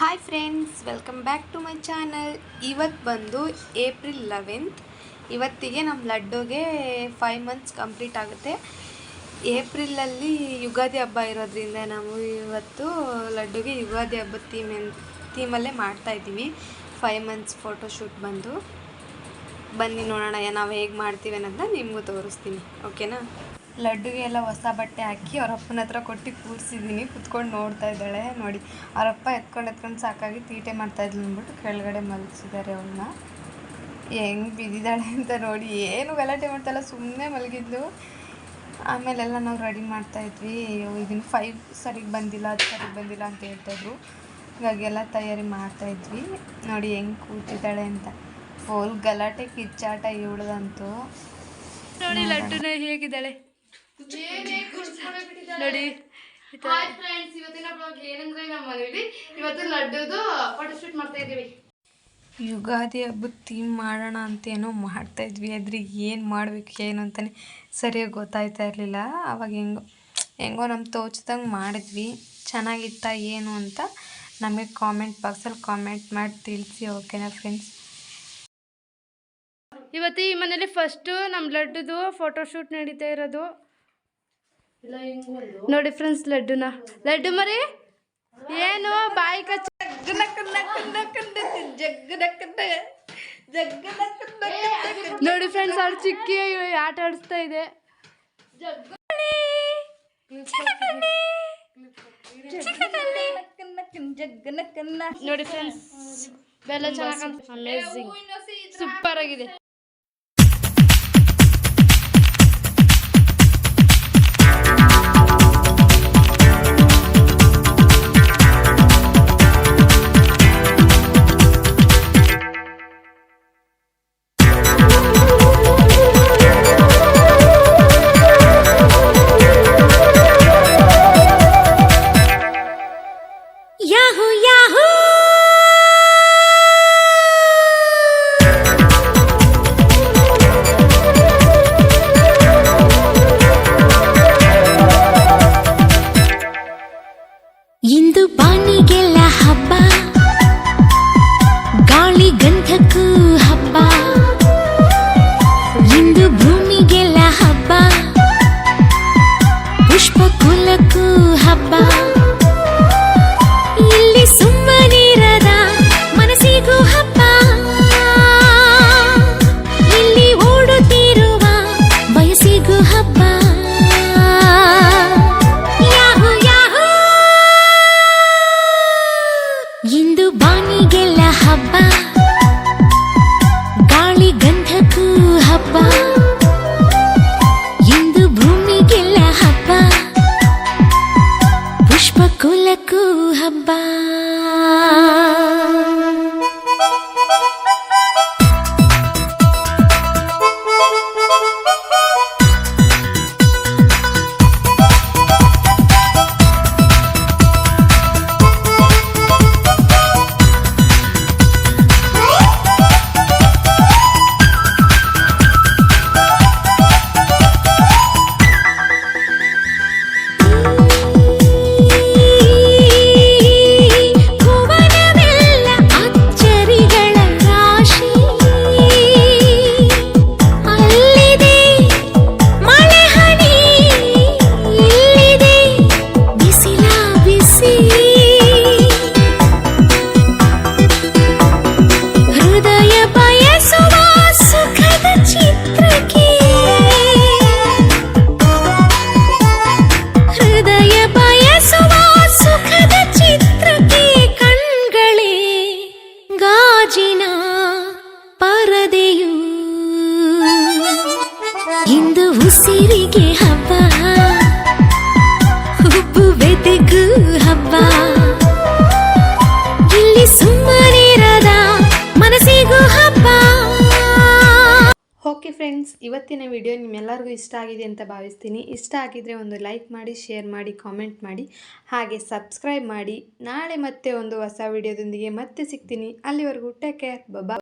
Hi friends welcome back to my channel ಇವತ್ತು ಬಂದು April eleventh ಇವತ್ತಿಗೆ ನಮ್ಮ ಲಡ್ಡುಗೆ ಫೈವ್ ಮಂತ್ಸ್ ಕಂಪ್ಲೀಟ್ ಆಗುತ್ತೆ. ಏಪ್ರಿಲಲ್ಲಿ ಯುಗಾದಿ ಹಬ್ಬ ಇರೋದ್ರಿಂದ ನಾವು ಇವತ್ತು ಲಡ್ಡುಗೆ ಯುಗಾದಿ ಹಬ್ಬದ ಥೀಮ್ ಥೀಮಲ್ಲೇ ಮಾಡ್ತಾಯಿದ್ದೀವಿ ಫೈವ್ ಮಂತ್ಸ್ ಫೋಟೋಶೂಟ್ ಬಂದು. ಬನ್ನಿ ನೋಡೋಣ, ನಾವು ಹೇಗೆ ಮಾಡ್ತೀವಿ ಅನ್ನೋದನ್ನ ನಿಮಗೂ ತೋರಿಸ್ತೀನಿ. ಓಕೆನಾ ಲಡ್ಡುಗೆ ಎಲ್ಲ ಹೊಸ ಬಟ್ಟೆ ಹಾಕಿ ಅವ್ರ ಅಪ್ಪನ ಹತ್ರ ಕೊಟ್ಟು ಕೂರಿಸಿದ್ದೀನಿ. ಕುತ್ಕೊಂಡು ನೋಡ್ತಾ ಇದ್ದಾಳೆ. ನೋಡಿ ಅವರಪ್ಪ ಎತ್ಕೊಂಡು ಎತ್ಕೊಂಡು ಸಾಕಾಗಿ ತೀಟೆ ಮಾಡ್ತಾ ಇದ್ಲು ಅಂದ್ಬಿಟ್ಟು ಕೆಳಗಡೆ ಮಲಗಿಸಿದ್ದಾರೆ ಅವ್ರನ್ನ. ಹೆಂಗೆ ಬಿದ್ದಿದ್ದಾಳೆ ಅಂತ ನೋಡಿ, ಏನು ಗಲಾಟೆ ಮಾಡ್ತಾಯಿಲ್ಲ ಸುಮ್ಮನೆ ಮಲಗಿದ್ಲು. ಆಮೇಲೆಲ್ಲ ನಾವು ರೆಡಿ ಮಾಡ್ತಾಯಿದ್ವಿ ಇದನ್ನು ಫೈವ್ ಸರಿಗೆ ಬಂದಿಲ್ಲ ಅದು ಸರಿಗೆ ಬಂದಿಲ್ಲ ಅಂತ ಹೇಳ್ತಾಯಿದ್ರು ಹಾಗಾಗಿ ಎಲ್ಲ ತಯಾರಿ ಮಾಡ್ತಾಯಿದ್ವಿ ನೋಡಿ, ಹೆಂಗೆ ಕೂತಿದ್ದಾಳೆ ಅಂತ. ಫುಲ್ ಗಲಾಟೆ, ಕಿಚ್ಚಾಟ ಇವಳದಂತೂ ನೋಡಿ, ಲಡ್ಡುನ ಹೇಗಿದ್ದಾಳೆ. ನೋಡಿ. ಹಾಯ್ ಫ್ರೆಂಡ್ಸ್ ಇವತ್ತಿನ ಬ್ಲಾಗ್ ಏನಂದ್ರೆ ನಮ್ಮ ಮನೇಲಿ ಇವತ್ತು ಲಡ್ಡುದು ಫೋಟೋಶೂಟ್ ಮಾಡ್ತಾ ಇದೀವಿ ಯುಗಾದಿ ಹಬ್ಬದ ಥೀಮ್ ಮಾಡೋಣ ಅಂತ ಏನೋ ಮಾಡ್ತಾ ಇದ್ವಿ. ಆದ್ರೆ ಏನು ಮಾಡ್ಬೇಕು ಏನು ಅಂತಲೇ ಸರಿಯಾಗಿ ಗೊತ್ತಾಯ್ತಾ ಇರಲಿಲ್ಲ. ಅವಾಗ ಹೆಂಗೋ ಹೆಂಗೋ ನಮ್ಮ ತೋಚ್ದಂಗೆ ಮಾಡಿದ್ವಿ. ಚೆನ್ನಾಗಿತ್ತಾ ಏನು ಅಂತ ನಮಗೆ ಕಾಮೆಂಟ್ ಬಾಕ್ಸಲ್ಲಿ ಕಾಮೆಂಟ್ ಮಾಡಿ ತಿಳಿಸಿ ಓಕೆನಾ ಫ್ರೆಂಡ್ಸ್ ಇವತ್ತು ಈ ಮನೇಲಿ ಫಸ್ಟು ನಮ್ಮ ಲಡ್ಡುದು ಫೋಟೋಶೂಟ್ ನಡೀತಾ ಇರೋದು. ನೋಡಿ ಫ್ರೆಂಡ್ಸ್ ಲಡ್ಡುನ. ಲಡ್ಡು ಮರಿ? ಏನು? ಬಾಯಿ ಕಚ್ಚ ನೋಡಿ ಫ್ರೆಂಡ್ಸ್ ಅವ್ರು ಚಿಕ್ಕಿ ಆಟ ಆಡಿಸ್ತಾ ಇದೆ. ನೋಡಿ ಫ್ರೆಂಡ್ಸ್ ಬೆಲ್ಲ ಚೆನ್ನಾಗಿ ಅಮೇಝಿಂಗ್ ಸೂಪರ್ ಆಗಿದೆ. ಗಂಧಕ್ಕೂ ಹಬ್ಬ? ಇಂದು ಭೂಮಿಗೆಲ್ಲ ಹಬ್ಬ. ಪುಷ್ಪ ಕುಲಕ್ಕೂ ಹಬ್ಬ. ಇಲ್ಲಿ ಸುಮ್ಮನಿರದ ಮನಸ್ಸಿಗೂ ಹಬ್ಬ. ಇಲ್ಲಿ ಓಡುತ್ತಿರುವ ಬಯಸಿಗೂ ಹಬ್ಬ. ಇಂದು ಬಾನಿಗೆಲ್ಲ ಹಬ್ಬ. ಪುಷ್ಪ ಕುಲಕ್ಕೂ ಇಂದು ಉಸಿರಿಗೆ ಹಬ್ಬ. ಹುಬ್ಬು ಹಬ್ಬ. ಇಲ್ಲಿ ಸುಮ್ಮನಿರದ ಮನಸ್ಸಿಗೂ ಹಬ್ಬ. ಓಕೆ ಫ್ರೆಂಡ್ಸ್, ಇವತ್ತಿನ ವಿಡಿಯೋ ನಿಮ್ಮೆಲ್ಲರಿಗೂ ಇಷ್ಟ ಆಗಿದೆ ಅಂತ ಭಾವಿಸ್ತೀನಿ. ಇಷ್ಟ ಆಗಿದ್ರೆ ಒಂದು ಲೈಕ್ ಮಾಡಿ, ಶೇರ್ ಮಾಡಿ, ಕಾಮೆಂಟ್ ಮಾಡಿ, ಹಾಗೆ ಸಬ್ಸ್ಕ್ರೈಬ್ ಮಾಡಿ. ನಾಳೆ ಮತ್ತೆ ಒಂದು ಹೊಸ ವಿಡಿಯೋದೊಂದಿಗೆ ಮತ್ತೆ ಸಿಗ್ತೀನಿ. ಅಲ್ಲಿವರೆಗೂ ಟೇಕ್ ಕೇರ್. ಬಬಾ